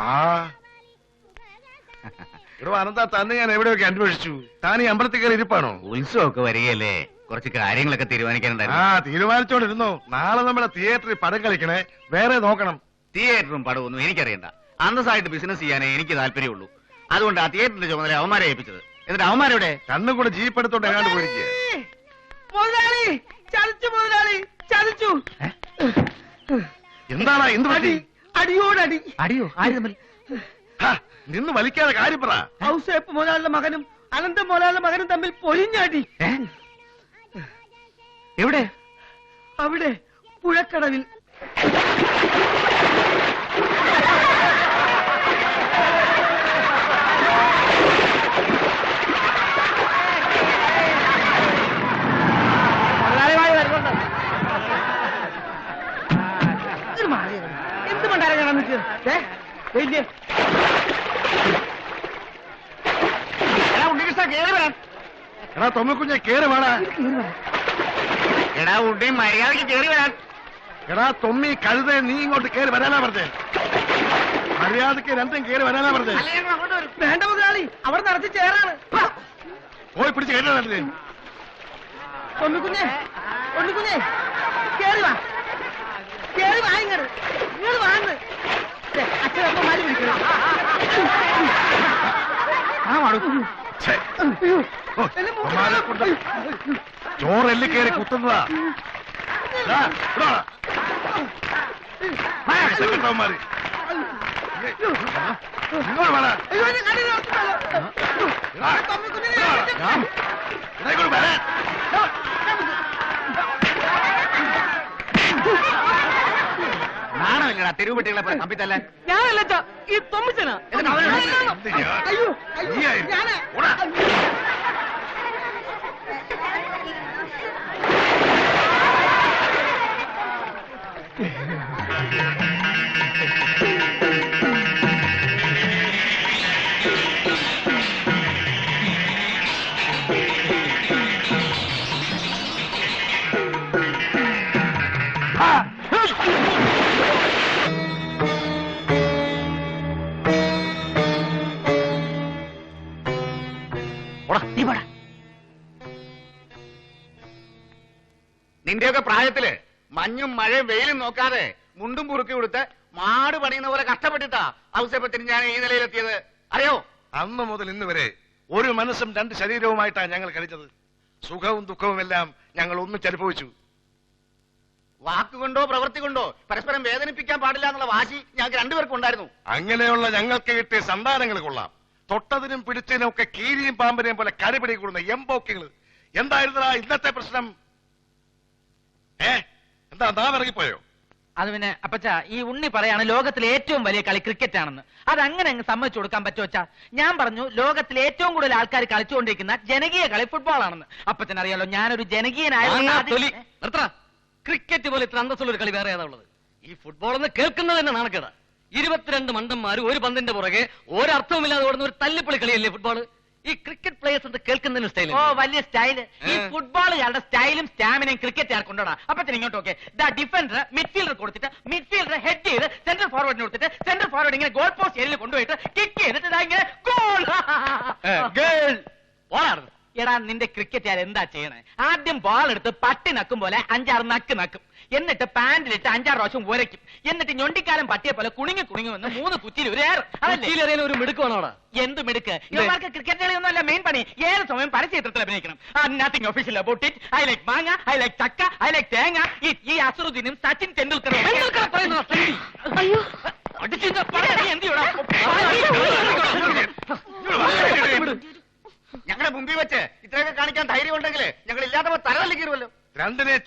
ആ. അനന്ത തന്നെ ഞാൻ എവിടെയൊക്കെ അന്വേഷിച്ചു. താൻ ഈ അമ്പലത്തിൽ കയറി ഇരിപ്പാണോ? ഉത്സവമൊക്കെ വരികയല്ലേ? കുറച്ച് കാര്യങ്ങളൊക്കെ ആ തീരുമാനിക്കാനുണ്ടായിരുന്നു തീരുമാനിച്ചോണ്ടിരുന്നോ. നാളെ നമ്മുടെ തിയേറ്ററിൽ പടം കളിക്കണേ. വേറെ നോക്കണം. തിയേറ്ററും പടമൊന്നും എനിക്കറിയണ്ട. അന്തസ്സായിട്ട് ബിസിനസ് ചെയ്യാനേ എനിക്ക് താല്പര്യമുള്ളൂ. അതുകൊണ്ട് ആ തിയേറ്ററിന്റെ ചുമതല അവന്മാരെ ഏൽപ്പിച്ചത്. എന്നിട്ട് അവന്മാരെവിടെ? കണ്ണും കൂടെ ജീപ്പ് എടുത്തോണ്ട് എങ്ങാണ്ട് പോയിരിക്കുക മുതലാളി! ചതിച്ചു മുതലാളി! ചതിച്ചു! എന്താണ് എന്ത് പറ്റി? അടിയോടടി. അടിയോ? ആര് തമ്മിൽ? ഹാ, നിന്ന് വലിക്കാതെ കാര്യം പറ. ഔസേപ്പ് മോലാളുടെ മകനും അനന്ത മോലാളുടെ മകനും തമ്മിൽ പൊരിഞ്ഞടി. എവിടെ? അവിടെ പുഴക്കടവിൽ ഇത് മാറി കിടന്നു. എന്ത് മണ്ടാരാ ഞാൻ നിൽക്കുക വലിയ എടാ തൊമ്മിക്കുഞ്ഞെ കേറി വേണ എടാ ഉണ്ണി മര്യാദയ്ക്ക് കേറി വരാൻ. എടാ തൊമ്മി കഴുത നീ ഇങ്ങോട്ട് കേറി വരാനാ പറഞ്ഞേ. മര്യാദയ്ക്ക് രണ്ടും കേറി വരാനാ പറഞ്ഞേ. വേണ്ട മുതലാളി അവിടെ നടത്തി ചേരാണ്. പോയി പിടിച്ച് കേട്ടതല്ലേ ഒന്നുകുഞ്ഞെ ഒന്നുകുഞ്ഞെ കേറി വാ. കേറി വാ ഇങ്ങോട്ട് ഇങ്ങട് വാങ്ങ് ചോറെല്ലി കയറി കുത്തുന്നതാ. സെക്രട്ടറിമാര്. ഇങ്ങോട്ട് വേണ അയ്യോ, എന്നെ കണ്ണിൽ നോക്കിക്കോളൂ. തൊമ്മിക്കുഞ്ഞിനെ ഞാൻ വിളിച്ച- ഇങ്ങോട്ട് വരാൻ നിന്റെയൊക്കെ പ്രായത്തിൽ. മഞ്ഞും മഴയും വെയിലും നോക്കാതെ മുണ്ടും പുറുക്കി കൊടുത്ത് മാട് പണിയുന്ന പോലെ കഷ്ടപ്പെട്ടിട്ടാ ഔസേപ്പത്തിന് ഞാൻ ഈ നിലയിലെത്തിയത്. അറിയോ? അന്ന് മുതൽ ഇന്ന് വരെ ഒരു മനസ്സും രണ്ട് ശരീരവുമായിട്ടാണ് ഞങ്ങൾ കഴിച്ചത് സുഖവും ദുഃഖവും എല്ലാം ഞങ്ങൾ ഒന്നിച്ചനുഭവിച്ചു വാക്കുകൊണ്ടോ പ്രവൃത്തി കൊണ്ടോ പരസ്പരം വേദനിപ്പിക്കാൻ പാടില്ല എന്നുള്ള വാശി ഞങ്ങൾക്ക് രണ്ടുപേർക്കും ഉണ്ടായിരുന്നു. അങ്ങനെയുള്ള ഞങ്ങൾക്ക് കിട്ടിയ സന്താനങ്ങൾ കൊള്ളാം. തൊട്ടതിനും പിടിച്ചതിനും ഒക്കെ കീരിയും പാമ്പിനെയും പോലെ കരുപിടി കൂടുന്ന എംബോക്കിങ്ങൾ എന്തായിരുന്നു ഇന്നത്തെ പ്രശ്നം? ഏ? എന്താ നാം ഇറങ്ങിപ്പോയോ? അത് പിന്നെ അപ്പച്ച ഈ ഉണ്ണി പറയാണ് ലോകത്തിലെ ഏറ്റവും വലിയ കളി ക്രിക്കറ്റ് ആണെന്ന് അത് അങ്ങനെ അങ്ങ് സമ്മതിച്ചു കൊടുക്കാൻ പറ്റുമോ ഞാൻ പറഞ്ഞു ലോകത്തിലെ ഏറ്റവും കൂടുതൽ ആൾക്കാർ കളിച്ചുകൊണ്ടിരിക്കുന്ന ജനകീയ കളി ഫുട്ബോൾ ആണെന്ന് അപ്പച്ചൻ അറിയാലോ ഞാനൊരു ജനകീയനായ ക്രിക്കറ്റ് പോലെ ഇത്ര അന്തസ്സുള്ള ഒരു കളി വേറെ ഏതാ ഉള്ളത്? ഈ ഫുട്ബോൾ എന്ന് കേൾക്കുന്നത് തന്നെ നാണക്കേടാ. ഇരുപത്തിരണ്ട് മണ്ടന്മാർ ഒരു പന്തിന്റെ പുറകെ ഒരർത്ഥവുമില്ലാതെ ഓടുന്ന ഒരു തല്ലിപ്പൊളി കളിയല്ലേ ഫുട്ബോൾ ഈ ക്രിക്കറ്റ് പ്ലേയേഴ്സ് എന്ന് കേൾക്കുന്നതിന് സ്റ്റൈൽ ഓ വലിയ സ്റ്റൈൽ ഈ ഫുട്ബോൾ ഫുട്ബോളുകാരുടെ സ്റ്റൈലും സ്റ്റാമിനയും ക്രിക്കറ്റ് ആർ അപ്പൊ തന്നെ ഇങ്ങോട്ട് ഓക്കെ ദാ ഡിഫൻഡർ മിഡ്ഫീൽഡർ കൊടുത്തിട്ട് മിഡ്ഫീൽഡർ ഹെഡ് ചെയ്ത് സെന്റർ ഫോർവേഡിന് കൊടുത്തിട്ട് സെന്റർ ഫോർവേഡ് ഇങ്ങനെ ഗോൾ പോസ്റ്റ് ഏരിയയിൽ കൊണ്ടുപോയിട്ട് കിക്ക് ചെയ്തിട്ട് ഗോൾ ഇങ്ങനെ ഗോൾ പോരാടുന്നു എടാ നിന്റെ ക്രിക്കറ്റ് എന്താ ചെയ്യണേ? ആദ്യം ബോൾ എടുത്ത് പട്ടി നക്കും പോലെ അഞ്ചാറ് നക്ക് നക്കും. എന്നിട്ട് പാന്റിലിട്ട് അഞ്ചാറ് പ്രാവശ്യം ഉരയ്ക്കും. എന്നിട്ട് ഞൊണ്ടിക്കാലം പട്ടിയെ പോലെ കുണിങ്ങി കുണിങ്ങി വന്ന് മൂന്ന് കുറ്റിയിൽ ഒരു അതല്ലേ? ഒരു മിടുക്കമാണോടാ എന്ത് മിടുക്ക്? ഇവർക്ക് ക്രിക്കറ്റ് കളിയൊന്നും അല്ല മെയിൻ പണി. ഏത് സമയം പരസ്യചിത്രത്തിൽ അഭിനയിക്കണം? Nothing official about it I like manga I like chakka I like thenga. ഈ- അസറുദ്ദീനും സച്ചിൻ ടെണ്ടുൽക്കറും. അയ്യോ.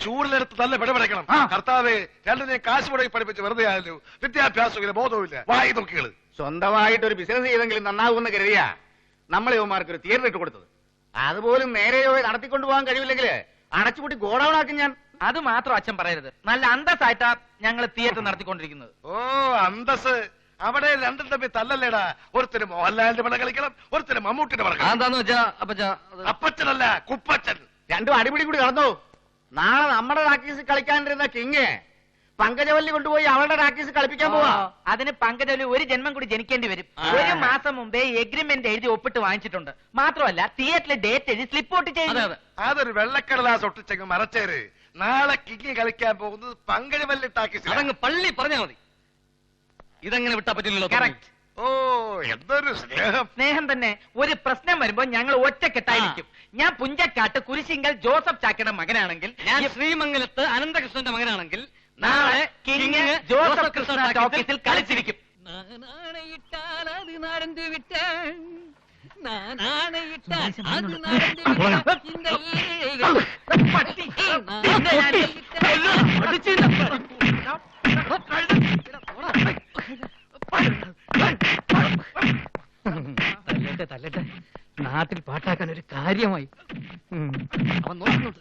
ചൂടിലെടുത്ത് നല്ല പിടപെടക്കണം കർത്താവേ രണ്ടിനെ കാശ് മുടക്കി പഠിപ്പിച്ച് വെറുതെ ആയാലും വിദ്യാഭ്യാസവും ബോധവുമില്ല. വായി നോക്കികൾ സ്വന്തമായിട്ട് ഒരു ബിസിനസ് ചെയ്തെങ്കിലും നന്നാകുമെന്ന് കരുതിയാ നമ്മളെ യുവമാർക്ക് ഒരു തിയേറ്റർ ഇട്ട് കൊടുത്തത്. അതുപോലും നേരെയോ നടത്തിക്കൊണ്ടുപോകാൻ കഴിവില്ലെങ്കിൽ അടച്ചുപൂട്ടി ഗോഡൌൺ ആക്കും ഞാൻ. അത് മാത്രം അച്ഛൻ പറയരുത്. നല്ല അന്തസ്സായിട്ടാ ഞങ്ങൾ തിയേറ്റർ നടത്തിക്കൊണ്ടിരിക്കുന്നത്. ഓ അന്തസ് അവിടെ രണ്ടും തമ്മിൽ തല്ലല്ലേടാ. ഒരുത്തര് മോഹൻലാലിന്റെ പടം കളിക്കണം ഒരുത്തര് മമ്മൂട്ടിന്റെ പടം അപ്പച്ചനല്ല കുപ്പച്ചൻ. രണ്ടും അടിപിടി കൂടി നടന്നു? നാളെ നമ്മുടെ റാക്കീസ് കളിക്കാനിരുന്ന കിങ് പങ്കജവല്ലി കൊണ്ടുപോയി അവളുടെ റാക്കീസ് കളിപ്പിക്കാൻ പോവാ. അതിന് പങ്കജവല്ലി ഒരു ജന്മം കൂടി ജനിക്കേണ്ടി വരും. ഒരു മാസം മുമ്പേ എഗ്രിമെന്റ് എഴുതി ഒപ്പിട്ട് വാങ്ങിച്ചിട്ടുണ്ട്. മാത്രമല്ല തിയേറ്ററിൽ ഡേറ്റ് എഴുതി സ്ലിപ്പ് ഔട്ട് ചെയ്തു. അതൊരു വെള്ളക്കടലാസ് ഒട്ടിച്ചങ്ങ് മറച്ചേര്. നാളെ കിങ്ങി കളിക്കാൻ പോകുന്നത് പങ്കജവല്ലി ടാക്കീസ് അതങ്ങ് പള്ളി പറഞ്ഞാൽ മതി. ഇതങ്ങനെ വിട്ടാ പറ്റില്ലല്ലോ Correct. ഓ എന്തൊരു സ്നേഹം സ്നേഹം തന്നെ ഒരു പ്രശ്നം വരുമ്പോ ഞങ്ങൾ ഒറ്റക്കെട്ടായി നിൽക്കും ഞാൻ പുഞ്ചക്കാട്ട് കുരിശിങ്കൽ ജോസഫ് ചാക്കയുടെ മകനാണെങ്കിൽ ഞാൻ ശ്രീമംഗലത്ത് അനന്തകൃഷ്ണന്റെ മകനാണെങ്കിൽ നാളെ കിങ് ജോസഫ് കൃഷ്ണ ടോക്കീസിൽ കളിച്ചിരിക്കും നാണയിട്ടാൽ അത് നടന്നു വിട്ടാൽ നാണയിട്ടാൽ അത് നടന്നു വിട്ടാൽ പട്ടി നാട്ടിൽ പാട്ടാക്കാൻ ഒരു കാര്യമായി. അവൻ നോക്കുന്നുണ്ട്.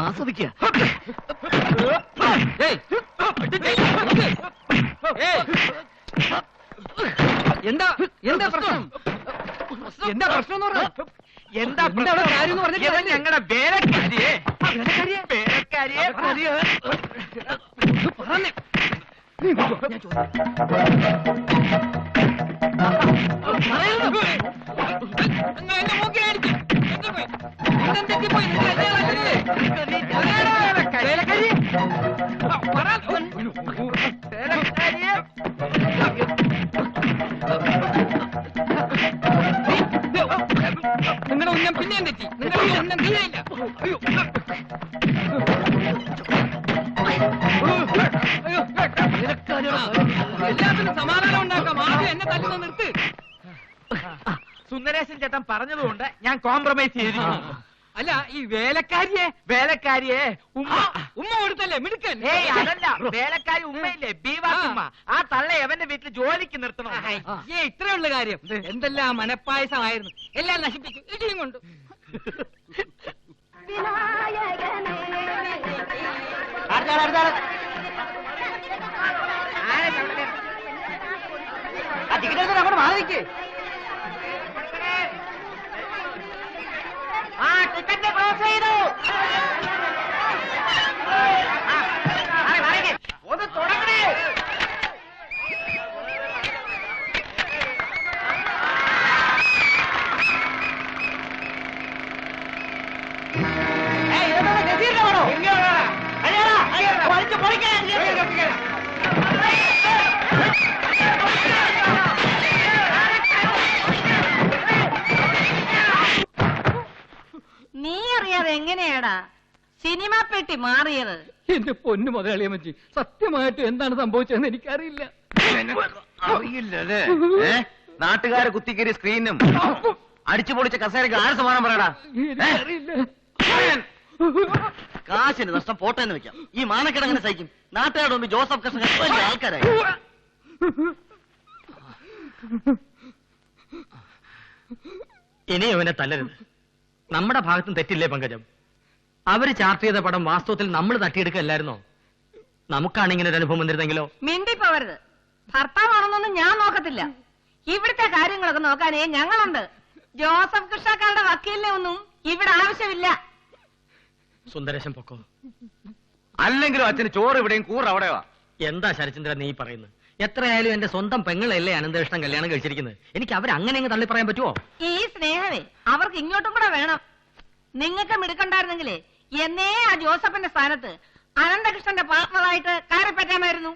ആസ്വദിക്കുക എന്താ? എന്താ പ്രശ്നം? എന്താ പ്രശ്നം എന്ന് പറഞ്ഞാ? എന്താ എന്താണ് കാര്യം എന്ന് കാര്യമില്ല. ഞങ്ങളുടെ വേലക്കാരിയെ? പറഞ്ഞേ. വേലക്കാരി വേലക്കാരിയെ നിങ്ങളുടെ ഉന്നം പിന്നെയും തെറ്റി നിങ്ങളുടെ ഉന്നം തീരെയില്ല പറഞ്ഞതുകൊണ്ട് ഞാൻ കോംപ്രമൈസ് ചെയ്തിരിക്കുന്നു. അല്ല ഈ വേലക്കാരിയെ? വേലക്കാരിയെ? ഉമ്മ. ഉമ്മ കൊടുത്തല്ലേ? മിടുക്കൻ. ഏയ് അതല്ല. വേലക്കാരി ഉമ്മയില്ലേ? ബീവാസുമ്മ ആ. തള്ള എവന്റെ വീട്ടിൽ ജോലിക്ക് നിർത്തണം. ഏ ഇത്രയുള്ള കാര്യം. എന്തെല്ലാം മനപ്പായസമായിരുന്നു. എല്ലാം നശിപ്പിച്ചു ഇടിയും കൊണ്ട്. അങ്ങോട്ട് മാറി നിൽക്ക് ആ ടിക്കറ്റ് ക്ലോസ് ചെയ്തു. പെട്ടി മാറിയത്. എന്റെ പൊന്നു മുതലാളിയമ്മച്ചി സത്യമായിട്ട് എന്താണ് സംഭവിച്ചതെന്ന് എനിക്കറിയില്ല. അറിയില്ലല്ലേ നാട്ടുകാരെ കുത്തിക്കേറി സ്ക്രീനും അടിച്ചു പൊളിച്ച കസേരക്ക് ആര് സമാനം പറയടാ? എനിക്കറിയില്ല. കാശിന് നഷ്ടം പോട്ടെ എന്ന് വെക്കാം. ഈ മാനക്കിടങ്ങനെ സഹിക്കും? നാട്ടുകാരുടെ മുമ്പ് ജോസഫ് കൃഷ്ണൻ വലിയ ആൾക്കാരായി. ഇനി അവനെ തല്ലരുത്. നമ്മുടെ ഭാഗത്തും തെറ്റില്ലേ പങ്കജം? അവർ ചാർട്ട് ചെയ്ത പടം വാസ്തവത്തിൽ നമ്മൾ തട്ടിയെടുക്കല്ലായിരുന്നോ? നമുക്കാണ് ഇങ്ങനെ ഒരു അനുഭവം വന്നിരുന്നെങ്കിലോ? മിണ്ടിപ്പോവരുത്. ഭർത്താവാണെന്നൊന്നും ഞാൻ നോക്കത്തില്ല. ഇവിടുത്തെ കാര്യങ്ങളൊക്കെ നോക്കാനേ ഞങ്ങളുണ്ട്. ജോസഫ് കൃഷ്ണക്കാരുടെ വക്കീലിനെ ഒന്നും ഇവിടെ ആവശ്യമില്ല. സുന്ദരേശൻ പൊക്കോ. അല്ലെങ്കിലും അച്ഛന് ചോറ് ഇവിടെയും കൂറ് അവിടെയാ. എന്താ ശരചന്ദ്ര നീ പറയുന്നത്? എത്രയായാലും എന്റെ സ്വന്തം പെങ്ങളല്ലേ അനന്തകൃഷ്ണൻ കല്യാണം കഴിച്ചിരിക്കുന്നത്? എനിക്ക് അവർ അങ്ങനെ അങ്ങ് തള്ളി പറയാൻ പറ്റുമോ ഈ സ്നേഹമേ അവർക്ക് ഇങ്ങോട്ടും കൂടെ വേണം. നിങ്ങൾക്ക് മിടുക്കണ്ടായിരുന്നെങ്കിലേ എന്നേ ആ ജോസഫിന്റെ സ്ഥാനത്ത് അനന്തകൃഷ്ണന്റെ പാർട്ണറായിട്ട് കയറി പറ്റാമായിരുന്നു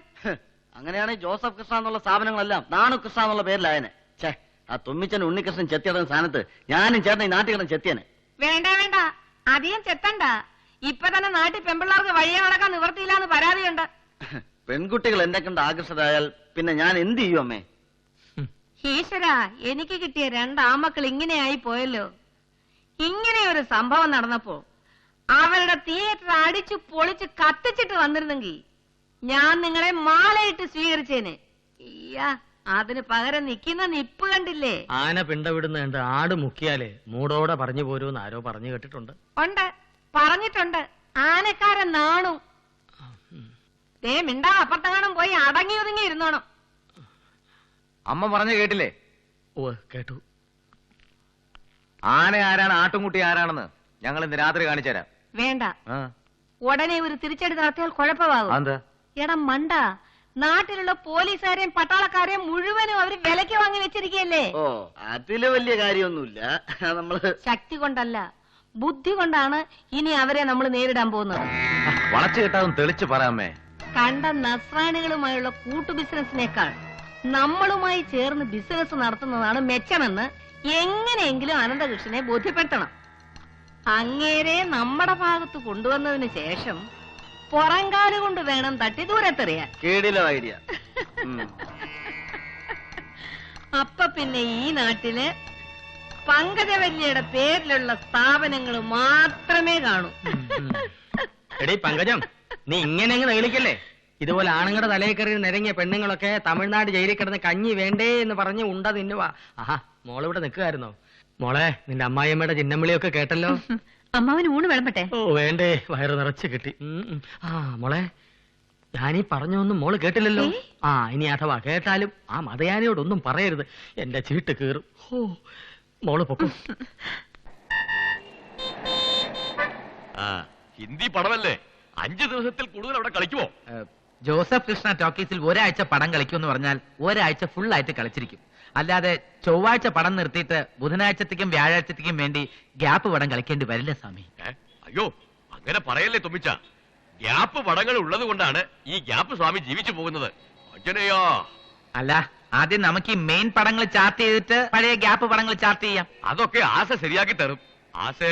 അങ്ങനെയാണെങ്കിൽ ജോസഫ് കൃഷ്ണ എന്നുള്ള സ്ഥാപനങ്ങളെല്ലാം നാണു കൃഷ്ണ എന്നുള്ള പേരിലായനെ. ഛേ ആ തുമ്മിച്ചൻ ഉണ്ണികൃഷ്ണൻ ചെത്തിയുടെ സ്ഥാനത്ത് ഞാനും ചേട്ടൻ ഈ നാട്ടിൽ ചെത്തിയനെ. വേണ്ട വേണ്ട. അധികം ചെത്തണ്ട. ഇപ്പൊ തന്നെ നാട്ടിൽ പെമ്പിള്ളാർക്ക് വഴിയെ നടക്കാൻ നിവർത്തിയില്ലാന്ന് പരാതിയുണ്ട്. പെൺകുട്ടികൾ എന്നെ കണ്ട് ആകർഷകരായാൽ പിന്നെ ഞാൻ എന്ത് ചെയ്യും അമ്മേ? ഈശ്വര എനിക്ക് കിട്ടിയ രണ്ടാമക്കൾ ഇങ്ങനെയായി പോയല്ലോ. ഇങ്ങനെ ഒരു സംഭവം നടന്നപ്പോ അവരുടെ തിയേറ്റർ അടിച്ചു പൊളിച്ച് കത്തിച്ചിട്ട് വന്നിരുന്നെങ്കിൽ ഞാൻ നിങ്ങളെ മാലയിട്ട് സ്വീകരിച്ചേനെ. അതിന് പകരം നിൽക്കുന്ന നിപ്പ് കണ്ടില്ലേ? ആന പിണ്ടവിടുന്ന കണ്ട് ആട് മുക്കിയാലേ മൂടോടെ പറഞ്ഞു പോരൂന്ന് ആരോ പറഞ്ഞു കേട്ടിട്ടുണ്ട്. ഉണ്ട് പറഞ്ഞിട്ടുണ്ട്. ആനക്കാരൻ നാണു. ദേ മിണ്ടാ അപ്പുറത്തെങ്ങാനും പോയി അടങ്ങി ഒതുങ്ങി ഇരുന്നോണം. അമ്മ പറഞ്ഞു കേട്ടില്ലേ? ഓ കേട്ടു. ആന ആരാണ് ആട്ടുംകുട്ടി ആരാണെന്ന് ഞങ്ങൾ ഇന്ന് രാത്രി കാണിച്ചു തരാം വേണ്ട. ഉടനെ ഒരു തിരിച്ചടി നടത്തിയാൽ കുഴപ്പമാകും. എടാ മണ്ട നാട്ടിലുള്ള പോലീസുകാരെയും പട്ടാളക്കാരെയും മുഴുവനും അവർ വിലക്ക് വാങ്ങി വെച്ചിരിക്കുകയല്ലേ? ഓ അതിൽ വലിയ കാര്യമൊന്നുമില്ല. നമ്മൾ ശക്തി കൊണ്ടല്ല ബുദ്ധി കൊണ്ടാണ് ഇനി അവരെ നമ്മൾ നേരിടാൻ പോകുന്നത്. വളച്ചു കെട്ടാവും തെളിച്ചു പറയാമേ കണ്ട നസ്രാണികളുമായുള്ള കൂട്ടു ബിസിനസിനേക്കാൾ നമ്മളുമായി ചേർന്ന് ബിസിനസ് നടത്തുന്നതാണ് മെച്ചമെന്ന് എങ്ങനെയെങ്കിലും അനന്തകൃഷ്ണനെ ബോധ്യപ്പെടുത്തണം. അങ്ങേരെ നമ്മുടെ ഭാഗത്ത് കൊണ്ടുവന്നതിന് ശേഷം പുറങ്കാൽ കൊണ്ട് വേണം തട്ടി ദൂരത്തെറിയാൻ. കേടില്ല ഐഡിയ. അപ്പൊ പിന്നെ ഈ നാട്ടിൽ പങ്കജവല്യയുടെ പേരിലുള്ള സ്ഥാപനങ്ങൾ മാത്രമേ കാണൂ. എടീ പങ്കജം നീ ഇങ്ങനെ അങ്ങ് ഇതുപോലെ ആണുങ്ങളുടെ തലയിൽ കയറി നിരങ്ങിയ പെണ്ണുങ്ങളൊക്കെ തമിഴ്നാട് ജയിലിൽ കിടന്ന് കഞ്ഞി വേണ്ടേ എന്ന് പറഞ്ഞ് ഉണ്ട തിന്നുവാ ആഹാ മോളിവിടെ നിൽക്കുമായിരുന്നോ മോളെ നിന്റെ അമ്മായിയമ്മയുടെ ചിന്നമ്മിളിയൊക്കെ കേട്ടല്ലോ? അമ്മാവന് ഊണ് വിളമ്പട്ടെ? ഓ വേണ്ടേ. വയറ് നിറച്ച് കിട്ടി. ആ മോളെ ഞാനീ പറഞ്ഞൊന്നും മോൾ കേട്ടില്ലല്ലോ. ആ ഇനി അഥവാ കേട്ടാലും ആ മതയാനിയോടൊന്നും പറയരുത്. എന്റെ ചീട്ട് കീറും. ഓ മോൾ പൊക്കും. ആ ഹിന്ദി പടമല്ലേ? അഞ്ചു ദിവസത്തിൽ കൂടുതൽ അവിടെ കളിക്കുമോ ജോസഫ് കൃഷ്ണ ടോക്കീസിൽ ഒരാഴ്ച പടം കളിക്കുമെന്ന് പറഞ്ഞാൽ ഒരാഴ്ച ഫുൾ ആയിട്ട് കളിച്ചിരിക്കും. അല്ലാതെ ചൊവ്വാഴ്ച പടം നിർത്തിയിട്ട് ബുധനാഴ്ചത്തേക്കും വ്യാഴാഴ്ചത്തേക്കും വേണ്ടി ഗ്യാപ്പ് പടം കളിക്കേണ്ടി വരില്ല സ്വാമി. അയ്യോ അങ്ങനെ പറയല്ലേ തുമ്മിച്ച. ഗ്യാപ്പ് പടങ്ങൾ ഉള്ളത് കൊണ്ടാണ് ഈ ഗ്യാപ്പ് സ്വാമി ജീവിച്ചു പോകുന്നത്. അല്ല ആദ്യം നമുക്ക് ഈ മെയിൻ പടങ്ങൾ ചാർട്ട് ചെയ്തിട്ട് പഴയ ഗ്യാപ്പ് പടങ്ങൾ ചാർട്ട് ചെയ്യാം. അതൊക്കെ ആശ ശരിയാക്കി തരും. ആശേ.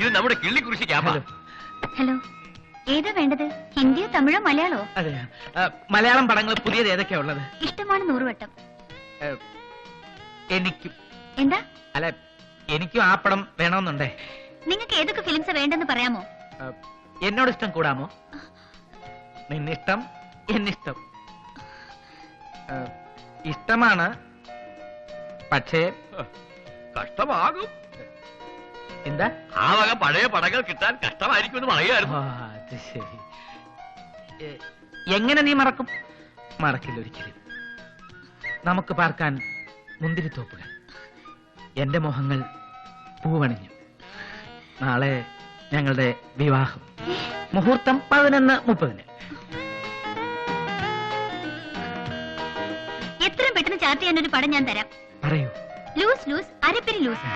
ഇത് നമ്മുടെ കിള്ളി ഗ്യാപ്പാ ഹലോ. ഏതാ വേണ്ടത്? ഹിന്ദിയോ തമിഴോ മലയാളോ അതെ. മലയാളം പടങ്ങൾ പുതിയത് ഏതൊക്കെയാ ഉള്ളത്? ഇഷ്ടമാണ് നൂറുവട്ടം. ഏഹ്, എനിക്കും. എന്താ? അല്ല എനിക്കും ആ പടം വേണമെന്നുണ്ടേ. നിങ്ങൾക്ക് ഏതൊക്കെ ഫിലിംസ് വേണ്ടെന്ന് പറയാമോ? എന്നോട് ഇഷ്ടം കൂടാമോ? നിന്നിഷ്ടം എന്നിഷ്ടം. ഇഷ്ടമാണ് പക്ഷേ കഷ്ടമാകും. എന്താ? ആ വക പഴയ പടങ്ങൾ കിട്ടാൻ കഷ്ടമായിരിക്കും എന്ന് ആ, പറയായിരുന്നു അത് ശരി. എ- എങ്ങനെ നീ മറക്കും? മറക്കില്ല ഒരിക്കലും. നമുക്ക് പാർക്കാൻ മുന്തിരിത്തോപ്പുകൾ എന്റെ മോഹങ്ങൾ പൂവണിഞ്ഞു. നാളെ ഞങ്ങളുടെ വിവാഹം. മുഹൂർത്തം പതിനൊന്ന് മുപ്പതിന്. എത്രയും പെട്ടെന്ന് ചാർട്ട് ചെയ്യാൻ ഒരു പടം ഞാൻ തരാം. പറയൂ. ലൂസ് ലൂസ് അരപ്പിരി ലൂസ്.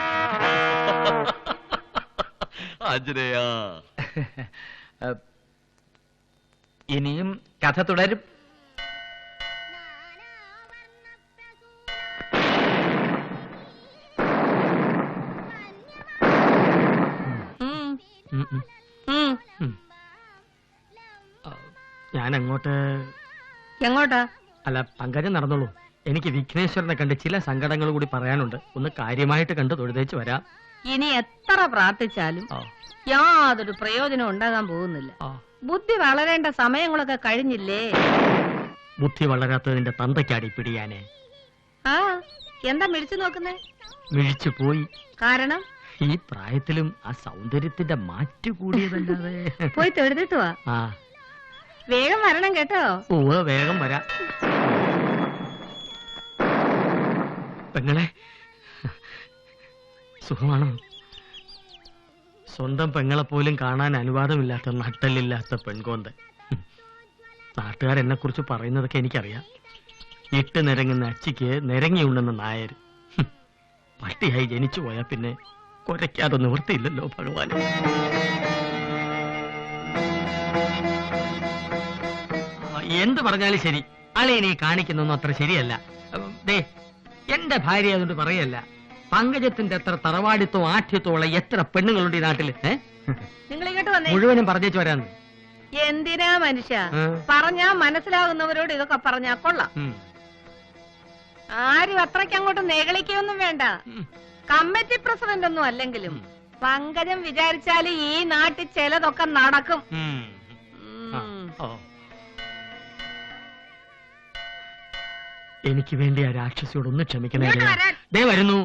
ഏ, ഇനിയും കഥ തുടരും. ഞാൻ അങ്ങോട്ട് എങ്ങോട്ടാ? അല്ല പങ്കജം നടന്നോളൂ. എനിക്ക് വിഘ്നേശ്വരനെ കണ്ട് ചില സങ്കടങ്ങൾ കൂടി പറയാനുണ്ട്. ഒന്ന് കാര്യമായിട്ട് കണ്ട് തൊഴുതേച്ച് വരാം. ഇനി എത്ര പ്രാർത്ഥിച്ചാലും യാതൊരു പ്രയോജനം ഉണ്ടാകാൻ പോകുന്നില്ല. ബുദ്ധി വളരേണ്ട സമയങ്ങളൊക്കെ കഴിഞ്ഞില്ലേ? ബുദ്ധി വളരാത്തതിന്റെ തന്തയ്ക്കാടി പിടിയാനെ. ആ എന്താ മിഴിച്ചു നോക്കുന്നേ? മിഴിച്ചു പോയി. കാരണം? ഈ പ്രായത്തിലും ആ സൗന്ദര്യത്തിന്റെ മാറ്റു കൂടിയതല്ലാതെ. പോയി തൊഴുതിട്ട് വാ. വേഗം വരണം കേട്ടോ. ഓ വേഗം വരാ. പെങ്ങളെ സുഖമാണോ? സ്വന്തം പെങ്ങളെ പോലും കാണാൻ അനുവാദമില്ലാത്ത നട്ടലില്ലാത്ത പെൺകോന്തൻ. നാട്ടുകാരെന്നെ കുറിച്ച് പറയുന്നതൊക്കെ എനിക്കറിയാം. ഇട്ട് നിരങ്ങുന്ന അച്ചിക്ക് നിരങ്ങിയുണ്ടെന്ന നായർ. പട്ടിയായി ജനിച്ചു പോയാൽ പിന്നെ കുരയ്ക്കാതെ നിവൃത്തിയില്ലല്ലോ ഭഗവാൻ എന്ത് പറഞ്ഞാലും ശരി. അളിയനെ കാണിക്കുന്നൊന്നും അത്ര ശരിയല്ല. ദേ എന്റെ ഭാര്യ അതുകൊണ്ട് പറയല്ല. പങ്കജത്തിന്റെ എത്ര തറവാടിത്തോ ആഠ്യത്തോ ഉള്ള എത്ര പെണ്ണുങ്ങളുണ്ട് ഈ നാട്ടിൽ? നിങ്ങൾ ഇങ്ങോട്ട് വന്നേ. മുഴുവനും പറഞ്ഞു വരാന്ന് എന്തിനാ മനുഷ്യ. പറഞ്ഞാ മനസ്സിലാകുന്നവരോട് ഇതൊക്കെ പറഞ്ഞാ കൊള്ളാം. ആരും അത്രയ്ക്ക് അങ്ങോട്ട് നേകളിക്കൊന്നും വേണ്ട. കമ്മിറ്റി പ്രസിഡന്റ് ഒന്നും അല്ലെങ്കിലും പങ്കജം വിചാരിച്ചാൽ ഈ നാട്ടിൽ ചിലതൊക്കെ നടക്കും. എനിക്ക് വേണ്ടി ആ രാക്ഷസിയോട് ഒന്ന് ക്ഷമിക്കണേ ദേ വരുന്നു.